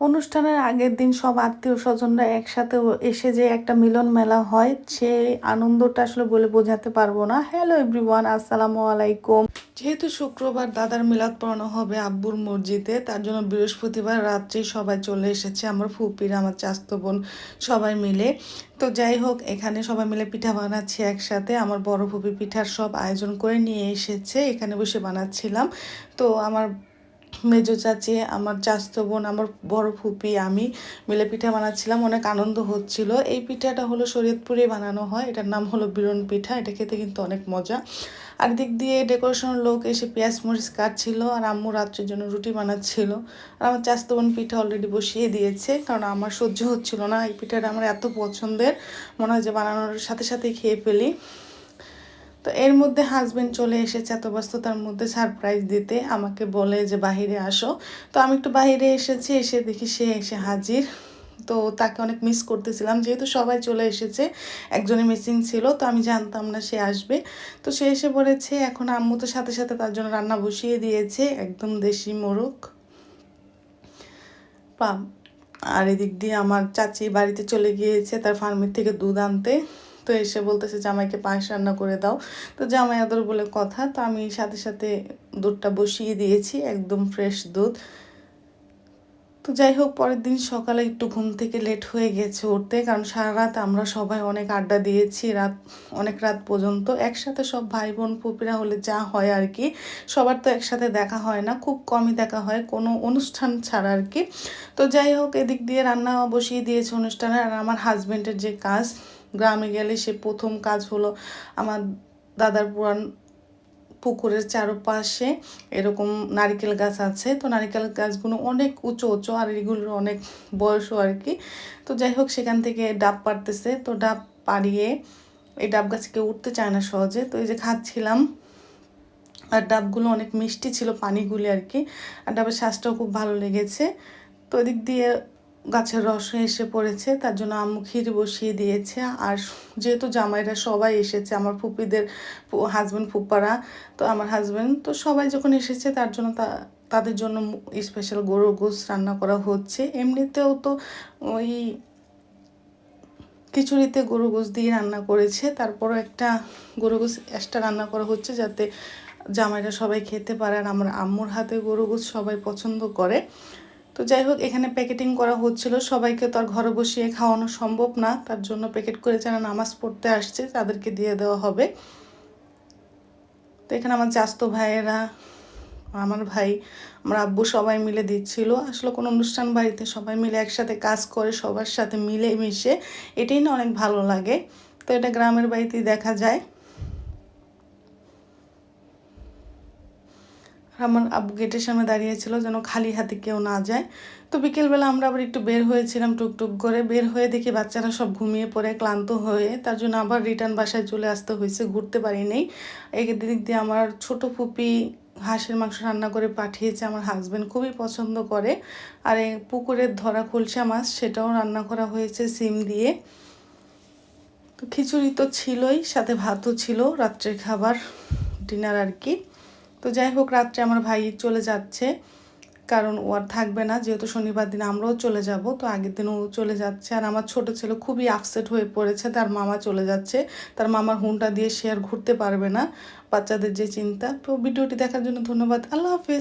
অনুষ্ঠানের আগের দিন সব আত্মীয় স্বজনরা একসাথে এসে যে একটা মিলন মেলা হয় সেই আনন্দটা আসলে বলে বোঝাতে পারব না। হ্যালো এভরিওয়ান আসসালামু আলাইকুম। যেহেতু শুক্রবার দাদার মিলাদ পড়ানো হবে আব্বুর মসজিদে, তার জন্য বৃহস্পতিবার রাত্রেই সবাই চলে এসেছে, আমার ফুপির, আমার চাস্ত বোন, সবাই মিলে। তো যাই হোক, এখানে সবাই মিলে পিঠা বানাচ্ছি একসাথে। আমার বড় ফুপি পিঠার সব আয়োজন করে নিয়ে এসেছে, এখানে বসে বানাচ্ছিলাম। তো আমার মেজো চাচি, আমার চাস্তো বোন, আমার বড় ফুপি, আমি মিলে পিঠা বানাচ্ছিলাম, অনেক আনন্দ হচ্ছিল। এই পিঠাটা হলো শরীয়তপুরে বানানো হয়, এটার নাম হলো বিরন পিঠা, এটা খেতে কিন্তু অনেক মজা। আর দিক দিয়ে ডেকোরেশনের লোক এসে পেঁয়াজ মরিচ কাটছিল, আর আম্মু রাত্রের জন্য রুটি বানাচ্ছিল। আর আমার চাস্তো বোন পিঠা অলরেডি বসিয়ে দিয়েছে, কারণ আমার সহ্য হচ্ছিল না, এই পিঠাটা আমার এত পছন্দের, মনে হয় যে বানানোর সাথে সাথেই খেয়ে ফেলি। তো এর মধ্যে হাজবেন্ড চলে এসেছে, এত ব্যস্ততার মধ্যে সারপ্রাইজ দিতে। আমাকে বলে যে, বাহিরে আসো। তো আমি একটু বাহিরে এসেছি, এসে দেখি সে এসে হাজির। তো তাকে অনেক মিস করতেছিলাম। যেহেতু সবাই চলে এসেছে একজনে মিসিং ছিল, তো আমি জানতাম না সে আসবে। তো সে এসে পড়েছে এখন আম্মু তো সাথে সাথে তার জন্য রান্না বসিয়ে দিয়েছে, একদম দেশি মোরগ। পাম, আর এদিক দিয়ে আমার চাচি বাড়িতে চলে গিয়েছে, তার ফার্মের থেকে দুধ আনতে। তো এসে বলতেছে, জামাইকে পায়েস রান্না করে দাও। তো জামাই আদর বলে কথা, তো আমি সাথে সাথে দুধটা বসিয়ে দিয়েছি, একদম ফ্রেশ দুধ। তো যাই হোক, পরের দিন সকালে একটু ঘুম থেকে লেট হয়ে গেছে উঠতে, কারণ সারা রাত আমরা সবাই অনেক আড্ডা দিয়েছি, রাত, অনেক রাত পর্যন্ত। একসাথে সব ভাই বোন পুপিরা হলে যা হয় আর কি, সবার তো একসাথে দেখা হয় না, খুব কমই দেখা হয়, কোনো অনুষ্ঠান ছাড়া আর কি। তো যাই হোক, এদিক দিয়ে রান্না বসিয়ে দিয়েছে অনুষ্ঠানে, আর আমার হাজব্যান্ডের যে কাজ গ্রামে গেলে সে প্রথম কাজ হলো আমার দাদার পুরান পুকুরের চারপাশে এরকম নারিকেল গাছ আছে। তো নারিকেল গাছগুলো অনেক উঁচু উঁচু আর এগুলোর অনেক বয়সও আর কি। তো যাই হোক, সেখান থেকে ডাব পারতেছে তো ডাব পাড়িয়ে এই ডাব গাছে কেউ উঠতে চায় না সহজে। তো এই যে খাচ্ছিলাম, আর ডাবগুলো অনেক মিষ্টি ছিল পানিগুলি আর কি। আর ডাবের শ্বাসটাও খুব ভালো লেগেছে। তো এদিক দিয়ে গাছের রস এসে পড়েছে, তার জন্য আম্মু ক্ষীর বসিয়ে দিয়েছে। আর যেহেতু জামাইরা সবাই এসেছে, আমার ফুপিদের হাজব্যান্ড ফুপারা তো আমার হাজব্যান্ড তো সবাই যখন এসেছে, তার জন্য তা, তাদের জন্য স্পেশাল গরুর গোস রান্না করা হচ্ছে। এমনিতেও তো ওই খিচুড়িতে গরু গোস দিয়ে রান্না করেছে, তারপরও একটা গরু গোস এক্সট্রা রান্না করা হচ্ছে যাতে জামাইরা সবাই খেতে পারে। আর আমার আম্মুর হাতে গরু গোস সবাই পছন্দ করে। তো যাই হোক, এখানে প্যাকেটিং করা হচ্ছিল। সবাইকে তো আর ঘরে বসিয়ে খাওয়ানো সম্ভব না। তার জন্য প্যাকেট করে যারা নামাজ পড়তে আসছে, তাদেরকে দিয়ে দেওয়া হবে। তো এখানে আমার চাস্ত ভাইয়েরা, আমার ভাই, আমার আব্বু সবাই মিলে দিচ্ছিল। আসলে কোনো অনুষ্ঠান বাড়িতে সবাই মিলে একসাথে কাজ করে, সবার সাথে মিলে মিশে এটাই না অনেক ভালো লাগে। তো এটা গ্রামের বাড়িতেই দেখা যায়। আমার আব্বু গেটের সামনে দাঁড়িয়েছিল যেন খালি হাতে কেউ না যায়। তো বিকেলবেলা আমরা আবার একটু বের হয়েছিলাম টুকটুক করে। বের হয়ে দেখি বাচ্চারা সব ঘুমিয়ে পড়ে, ক্লান্ত হয়ে। তার জন্য আবার রিটার্ন বাসায় চলে আসতে হয়েছে, ঘুরতে পারি নেই এই দিক দিয়ে আমার ছোট ফুপি হাঁসের মাংস রান্না করে পাঠিয়েছে, আমার হাজব্যান্ড খুবই পছন্দ করে। আর এই পুকুরের ধরা খোলসা মাছ, সেটাও রান্না করা হয়েছে সিম দিয়ে। তো খিচুড়ি তো ছিলই, সাথে ভাতও ছিল, রাত্রের খাবার ডিনার আর কি। তো যাই হোক, রাত্রে আমার ভাই চলে যাচ্ছে। কারণ ও আর থাকবে না, যেহেতু শনিবার দিন আমরাও চলে যাব, তো আগের দিন ও চলে যাচ্ছে। আর আমার ছোট ছেলে খুবই আপসেট হয়ে পড়েছে, তার মামা চলে যাচ্ছে। তার মামার হুনটা দিয়ে সে আর ঘুরতে পারবে না, বাচ্চাদের যে চিন্তা। তো ভিডিওটি দেখার জন্য ধন্যবাদ, আল্লাহ হাফেজ।